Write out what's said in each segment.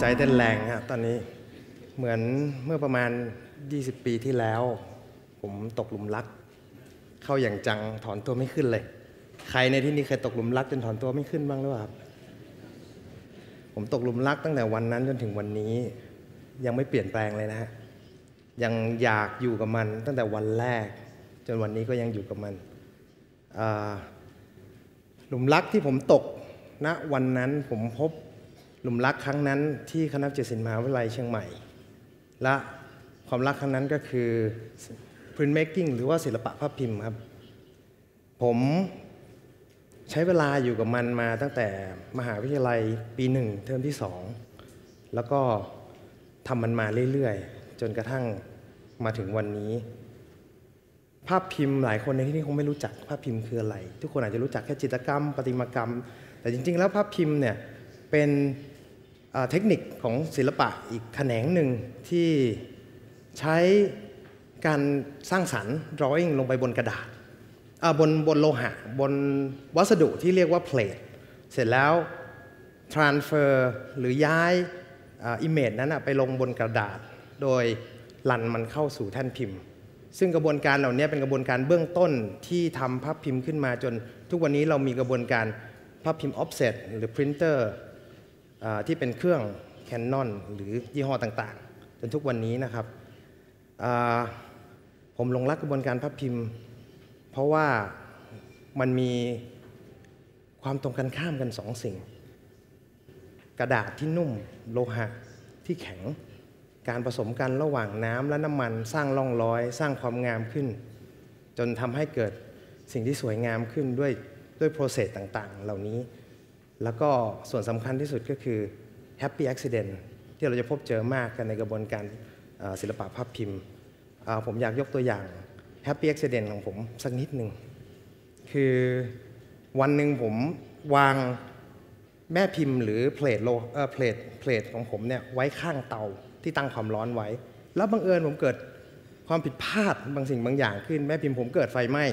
ใจเต้นแรงฮะตอนนี้เหมือนเมื่อประมาณ 20 ปีที่แล้ว ผมตกหลุมรัก เข้าอย่างจังถอนตัวไม่ขึ้นเลย ใครในที่นี้เคยตกหลุมรักจนถอนตัวไม่ขึ้นบ้างหรือเปล่าครับผมตกหลุมรักตั้งแต่วันนั้นจนถึงวันนี้ ยังไม่เปลี่ยนแปลงเลยนะฮะยังอยากอยู่กับมันตั้งแต่วันแรก จนวันนี้ก็ยังอยู่กับมันหลุมรักที่ผมตกณวันนั้นผมพบ หลุมรักครั้งนั้นที่คณะเจสินมหาวิทยาลัยเชียงใหม่ และความรักครั้งนั้นก็คือ print making หรือว่าศิลปะภาพพิมพ์ครับ ผมใช้เวลาอยู่กับมันมาตั้งแต่มหาวิทยาลัยปีหนึ่งเทอมที่สองแล้วก็ทำมันมาเรื่อยๆ จนกระทั่งมาถึงวันนี้ ภาพพิมพ์หลายคนในที่นี้คงไม่รู้จักภาพพิมพ์คืออะไร ทุกคนอาจจะรู้จักแค่จิตรกรรม ประติมากรรม แต่จริง ๆ แล้วภาพพิมพ์เนี่ย เป็นเทคนิคของศิลปะอีกแขนงหนึ่งที่ใช้การสร้างสรรค์ drawing ลงไปบนกระดาษบนบนโลหะ บนวัสดุที่เรียกว่าเพลทเสร็จแล้ว transfer หรือย้ายอิมเมจนั้นไปลงบนกระดาษ โดยลันมันเข้าสู่แท่นพิมพ์ ซึ่งกระบวนการเหล่านี้เป็นกระบวนการเบื้องต้นที่ทำภาพพิมพ์ขึ้นมาจน ทุกวันนี้เรามีกระบวนการภาพพิมพ์ offset หรือ printer อ่า ที่เป็นเครื่อง Canon หรือยี่ห้อต่างๆ จนทุกวันนี้นะครับ ผมหลงรักกระบวนการภาพพิมพ์ เพราะว่ามันมีความตรงกันข้ามกันสองสิ่ง กระดาษที่นุ่มโลหะที่แข็งการผสมกันระหว่างน้ำและน้ำมันสร้างร่องรอย สร้างความงามขึ้น จนทำให้เกิดสิ่งที่สวยงามขึ้นด้วยด้วยโปรเซสต่างๆ เหล่านี้ แล้วก็ส่วนสำคัญที่สุดก็คือ Happy Accident ที่เราจะพบเจอมากกันในกระบวนการศิลปะภาพพิมพ์ ผมอยากยกตัวอย่าง Happy Accident ของผมสักนิดหนึ่ง คือวันหนึ่งผมวางแม่พิมพ์หรือเพลทโลเพลทเพลทของผมเนี่ยไว้ข้างเตาที่ตั้งความร้อนไว้ แล้วบังเอิญผมเกิดความผิดพลาดบางสิ่งบางอย่างขึ้นแม่พิมพ์ผมเกิดไฟไหม้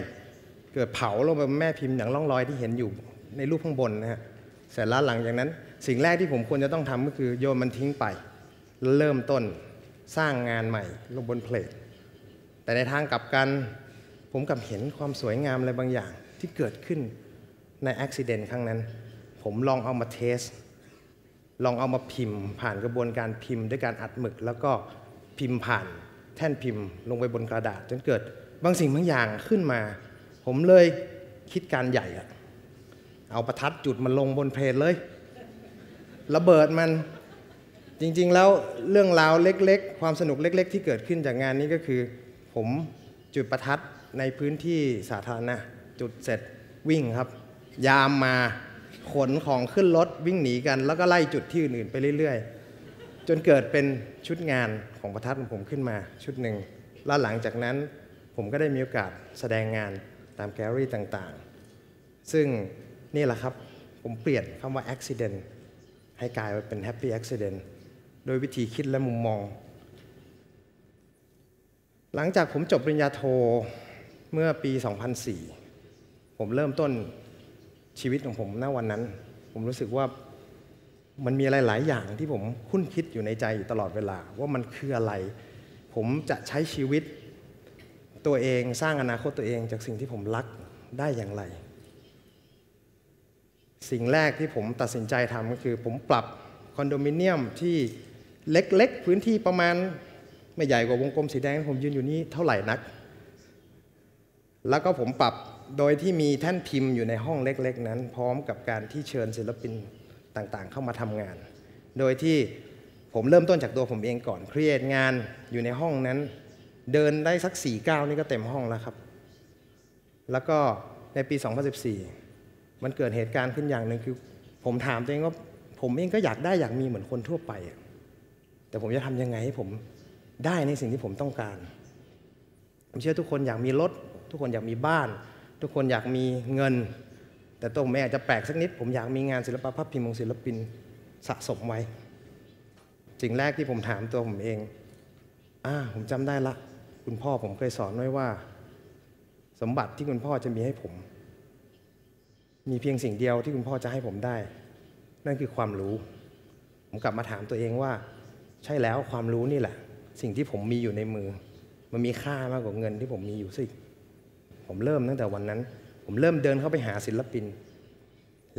เกิดเผาลงไปบนแม่พิมพ์อย่างร่องรอยที่เห็นอยู่ในรูปข้างบนนะฮะ เสร็จแล้วหลังจากนั้น สิ่งแรกที่ผมควรจะต้องทำก็คือโยนมันทิ้งไปแล้วเริ่มต้นสร้างงานใหม่ลงบนเพลทแต่ในทางกลับกัน ผมกลับเห็นความสวยงามอะไรบางอย่างที่เกิดขึ้นในอุบิเหตุครั้งนั้น ผมลองเอามาเทส ลองเอามาพิมพ์ ผ่านกระบวนการพิมพ์ด้วยการอัดหมึก แล้วก็พิมพ์ผ่านแท่นพิมพ์ลงไปบนกระดาษ จนเกิดบางสิ่งบางอย่างขึ้นมา ผมเลยคิดการใหญ่อะ เอาประทัดจุดมันลงบนเพลทเลย ระเบิดมันจริง ๆ แล้วเรื่องราวเล็ก ๆ ความสนุกเล็ก ๆ ที่เกิดขึ้นจากงานนี้ก็คือ ผมจุดประทัดในพื้นที่สาธารณะจุดเสร็จวิ่งครับ ยามมาขนของขึ้นรถวิ่งหนีกัน แล้วก็ไล่จุดที่อื่น ๆ ไปเรื่อย ๆ จนเกิดเป็นชุดงานของประทัดของผมขึ้นมาชุดหนึ่งแล้วหลังจากนั้นผมก็ได้มีโอกาสแสดงงานตามแกลเลอรี่ต่างๆ ซึ่ง นี่แหละครับ ผมเปลี่ยนคำว่า accident ให้กลายมาเป็น happy accident โดยวิธีคิดและมุมมอง หลังจากผมจบปริญญาโทเมื่อปี 2004 ผมเริ่มต้นชีวิตของผมณวันนั้น ผมรู้สึกว่ามันมีอะไรหลายอย่างที่ผมคุ้นคิดอยู่ในใจอยู่ตลอดเวลา ว่ามันคืออะไร ผมจะใช้ชีวิตตัวเองสร้างอนาคตตัวเองจากสิ่งที่ผมรักได้อย่างไร สิ่งแรกที่ผมตัดสินใจทำก็คือผมปรับคอนโดมิเนียมที่เล็กๆ พื้นที่ประมาณไม่ใหญ่กว่าวงกลมสีแดงที่ผมยืนอยู่นี้เท่าไหร่นัก แล้วก็ผมปรับโดยที่มีแท่นพิมพ์อยู่ในห้องเล็กๆ นั้น พร้อมกับการที่เชิญศิลปินต่างๆ เข้ามาทำงาน โดยที่ผมเริ่มต้นจากตัวผมเองก่อนครีเอทงานอยู่ในห้องนั้น เดินได้สัก4ี่ก้าวนี่ก็เต็มห้องแล้วครับ แล้วก็ในปี 2014 มันเกิดเหตุการณ์ขึ้นอย่างหนึ่งคือ ผมถามตัวเองว่าผมเองก็อยากได้อยากมีเหมือนคนทั่วไป แต่ผมจะทำยังไงให้ผมได้ในสิ่งที่ผมต้องการ ผมเชื่อทุกคนอยากมีรถ ทุกคนอยากมีบ้าน ทุกคนอยากมีเงิน แต่ตัวผมเองอาจจะแปลกสักนิด ผมอยากมีงานศิลปะภาพพิมพ์ของศิลปินสะสมไว้สิ่งแรกที่ผมถามตัวผมเองอ่าผมจำได้ละ คุณพ่อผมเคยสอนไว้ว่า สมบัติที่คุณพ่อจะมีให้ผม มีเพียงสิ่งเดียวที่คุณพ่อจะให้ผมได้ นั่นคือความรู้ ผมกลับมาถามตัวเองว่า ใช่แล้วความรู้นี่แหละ สิ่งที่ผมมีอยู่ในมือ มันมีค่ามากกว่าเงินที่ผมมีอยู่สิผมเริ่มตั้งแต่วันนั้น ผมเริ่มเดินเข้าไปหาศิลปิน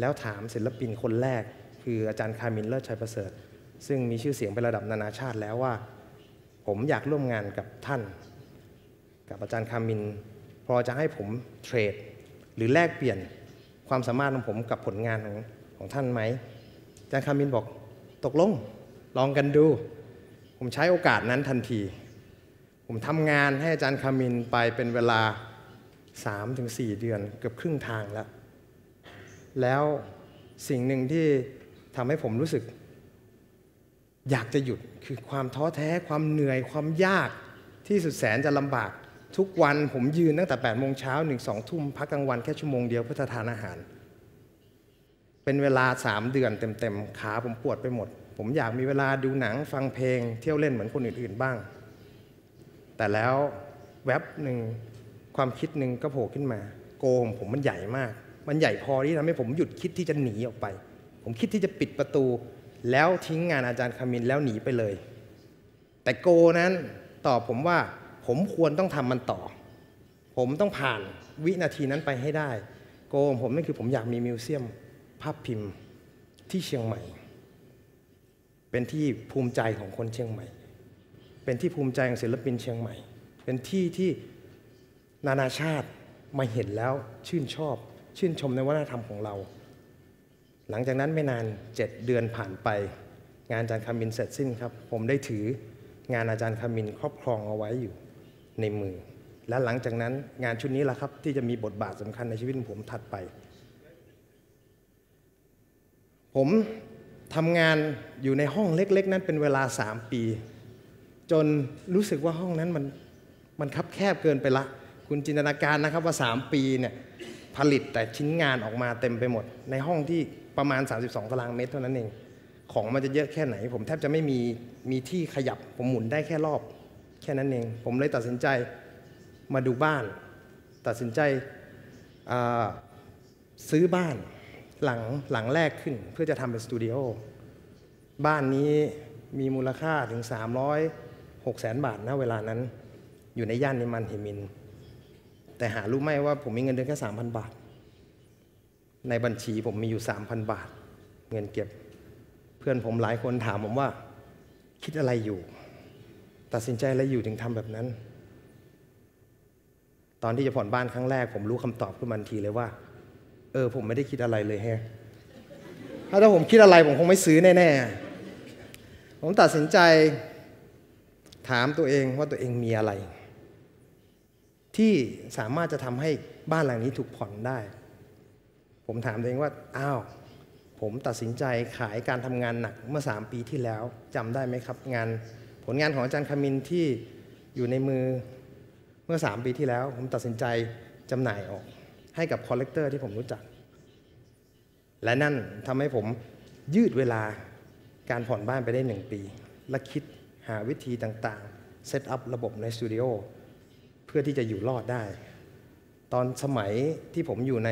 แล้วถามศิลปินคนแรก คืออาจารย์คามินเลิศชัยประเสริฐ ซึ่งมีชื่อเสียงเป็นระดับนานาชาติแล้วว่า ผมอยากร่วมงานกับท่าน กับอาจารย์คามิน พอจะให้ผมเทรด หรือแลกเปลี่ยน ความสามารถของผมกับผลงานของของท่านไหมอาจารย์คามินบอกตกลงลองกันดู ผมใช้โอกาสนั้นทันที ผมทำงานให้อาจารย์คามินไปเป็นเวลา 3-4 เดือนเกือบครึ่งทางแล้ว แล้วสิ่งหนึ่งที่ทำให้ผมรู้สึก อยากจะหยุดคือความท้อแท้ความเหนื่อยความยากที่สุดแสนจะลำบาก ทุกวันผมยืนตั้งแต่8โมงเช้าหนึ่งสองทุ่มพักกลางวันแค่ชั่วโมงเดียวเพื่อทานอาหาร เป็นเวลา 3 เดือนเต็มๆขาผมปวดไปหมด ผมอยากมีเวลาดูหนังฟังเพลง เที่ยวเล่นเหมือนคนอื่นๆบ้าง แต่แล้วแว็บหนึ่งความคิดหนึ่งก็โผล่ขึ้นมา โกของผมมันใหญ่มาก มันใหญ่พอที่ทำให้ผมหยุดคิดที่จะหนีออกไป ผมคิดที่จะปิดประตู แล้วทิ้งงานอาจารย์คามินแล้วหนีไปเลย แต่โกนั้นตอบผมว่า ผมควรต้องทำมันต่อ ผมต้องผ่านวินาทีนั้นไปให้ได้ โกของผมนั่นคือผมอยากมีมิวเซียมภาพพิมพ์ที่เชียงใหม่ เป็นที่ภูมิใจของคนเชียงใหม่ เป็นที่ภูมิใจของศิลปินเชียงใหม่ เป็นที่ที่นานาชาติมาเห็นแล้วชื่นชอบ ชื่นชมในวัฒนธรรมของเรา หลังจากนั้นไม่นานเจ็ดเดือนผ่านไป งานอาจารย์คามินเสร็จสิ้นครับ ผมได้ถืองานอาจารย์คามินครอบครองเอาไว้อยู่ ในมือ และหลังจากนั้นงานชุดนี้แหละครับที่จะมีบทบาทสำคัญในชีวิตของผมถัดไป ผมทำงานอยู่ในห้องเล็ก ๆ นั้นเป็นเวลาสามปี จนรู้สึกว่าห้องนั้นมันมันคับแคบเกินไปละ คุณจินตนาการนะครับว่า 3 ปีเนี่ยผลิตแต่ชิ้นงานออกมาเต็มไปหมด ในห้องที่ประมาณ 32 ตารางเมตรเท่านั้นเอง ของมันจะเยอะแค่ไหน ผมแทบจะไม่มีมีที่ขยับ ผมหมุนได้แค่รอบ แค่นั้นเอง ผมเลยตัดสินใจมาดูบ้าน ตัดสินใจซื้อบ้านหลังหลังแรกขึ้นเพื่อจะทำเป็นสตูดิโอบ้านนี้มีมูลค่าถึง 300 6แสนบาทนะเวลานั้น อยู่ในย่านนิมันเหมิน แต่หารู้ไหมว่าผมมีเงินเดือนแค่ 3,000 บาท ในบัญชีผมมีอยู่ 3,000 บาท เงินเก็บ เพื่อนผมหลายคนถามผมว่า คิดอะไรอยู่ ตัดสินใจอะไรอยู่ถึงทำแบบนั้น ตอนที่จะผ่อนบ้านครั้งแรก ผมรู้คำตอบขึ้นมาทีเลยว่า เออ ผมไม่ได้คิดอะไรเลยแฮะถ้าผมคิดอะไรผมคงไม่ซื้อแน่ๆ ผมตัดสินใจถามตัวเองว่าตัวเองมีอะไร ที่สามารถจะทำให้บ้านหลังนี้ถูกผ่อนได้ ผมถามตัวเองว่า อ้าว ผมตัดสินใจขายการทำงานหนักเมื่อ 3 ปีที่แล้วจำได้ไหมครับ งาน ผลงานของอาจารย์คามินที่อยู่ในมือเมื่อ 3 ปีที่แล้ว ผมตัดสินใจจำหน่ายออก ให้กับคอลเลกเตอร์ที่ผมรู้จัก และนั่นทำให้ผมยืดเวลาการผ่อนบ้านไปได้หนึ่งปี และคิดหาวิธีต่างๆ เซตอัพระบบในสตูดิโอเพื่อที่จะอยู่รอดได้ ตอนสมัยที่ผมอยู่ใน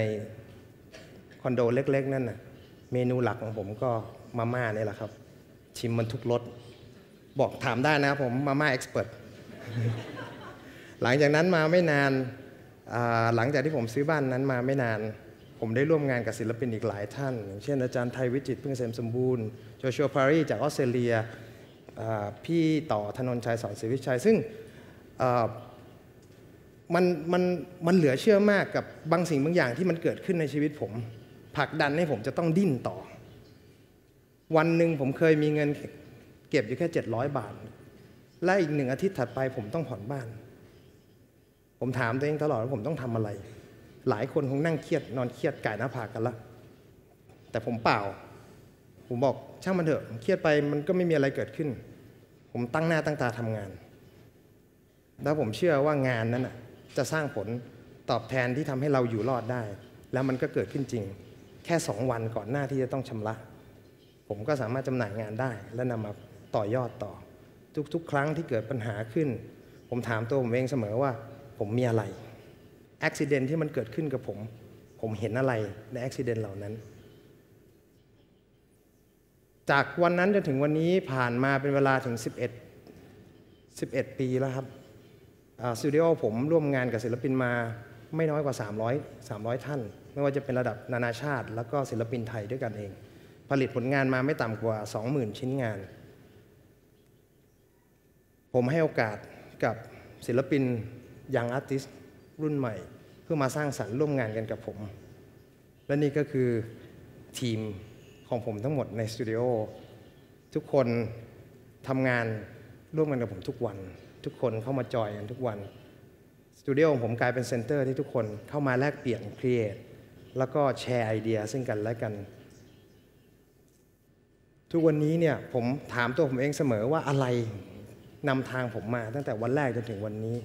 คอนโดเล็ก ๆ นั่นน่ะเมนูหลักของผมก็มาม่าเนี่ยแหละครับ ชิมมันทุกรส บอกถามได้นะผมมาม่าเอ็กซ์เพรสหลังจากนั้นมาไม่นานหลังจากที่ผมซื้อบ้านนั้นมาไม่นาน ผมได้ร่วมงานกับศิลปินอีกหลายท่านอย่างเช่นอาจารย์ไทยวิจิตพึ่งเกษมสมบูรณ์โจชัวพารีจากออสเตรเลียพี่ต่อธนนชัยสอนศรีวิชัย ซึ่งมันมันมันเหลือเชื่อมากกับบางสิ่งบางอย่างที่มันเกิดขึ้นในชีวิตผมผลักดันให้ผมจะต้องดิ้นต่อ วันหนึ่งผมเคยมีเงิน เก็บอยู่แค่ 700 บาท และอีกหนึ่งอาทิตย์ถัดไปผมต้องผ่อนบ้าน ผมถามตัวเองตลอดว่าผมต้องทำอะไร หลายคนคงนั่งเครียดนอนเครียดก่หน้าผากกันละแต่ผมเปล่า ผมบอกช่างมันเถอะเครียดไปมันก็ไม่มีอะไรเกิดขึ้น ผมตั้งหน้าตั้งตาทำงาน แล้วผมเชื่อว่างานนั้นน่ะจะสร้างผลตอบแทนที่ทำให้เราอยู่รอดได้ แล้วมันก็เกิดขึ้นจริง แค่สองวันก่อนหน้าที่จะต้องชำระ ผมก็สามารถจำหน่ายงานได้และนำมา ต่อยอดต่อ ทุกๆ ครั้งที่เกิดปัญหาขึ้น ผมถามตัวผมเองเสมอว่า ผมมีอะไรอุบิเหตุที่มันเกิดขึ้นกับผม ผมเห็นอะไรในอุบิเหตุเหล่านั้น จากวันนั้นจนถึงวันนี้ผ่านมาเป็นเวลาถึง 11 11 ปีแล้วครับสตูดิโอผมร่วมงานกับศิลปินมาไม่น้อยกว่า 300 300 ท่าน ไม่ว่าจะเป็นระดับนานาชาติ แล้วก็ศิลปินไทยด้วยกันเอง ผลิตผลงานมาไม่ต่ำกว่า 20,000 ชิ้นงาน ผมให้โอกาสกับศิลปินยังอาร์ติสรุ่นใหม่ เพื่อมาสร้างสรรค์ร่วมงานกันกับผม และนี่ก็คือทีมของผมทั้งหมดในสตูดิโอทุกคนทำงานร่วมกันกับผมทุกวัน ทุกคนเข้ามาจอยกันทุกวันสตูดิโอของผมกลายเป็นเซ็นเตอร์ที่ทุกคนเข้ามาแลกเปลี่ยนครีเอทแล้วก็แชร์ไอเดียซึ่งกันและกัน ทุกวันนี้เนี่ยผมถามตัวผมเองเสมอว่าอะไร นำทางผมมาตั้งแต่วันแรกจนถึงวันนี้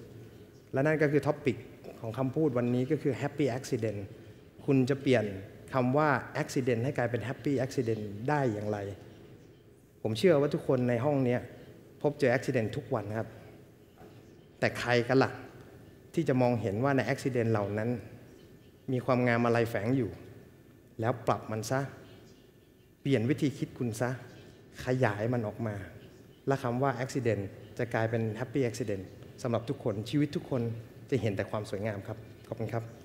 และนั่นก็คือท็อปปิกของคำพูดวันนี้ก็คือ happy accident คุณจะเปลี่ยนคำว่า accident ให้กลายเป็น happy accident ได้อย่างไร ผมเชื่อว่าทุกคนในห้องนี้พบเจอ accident ทุกวันครับ แต่ใครกันล่ะที่จะมองเห็นว่าใน accident เหล่านั้น มีความงามอะไรแฝงอยู่ แล้วปรับมันซะ เปลี่ยนวิธีคิดคุณซะ ขยายมันออกมา และคำว่า accident จะกลายเป็น happy accident สำหรับทุกคนชีวิตทุกคนจะเห็นแต่ความสวยงามครับ ขอบคุณครับ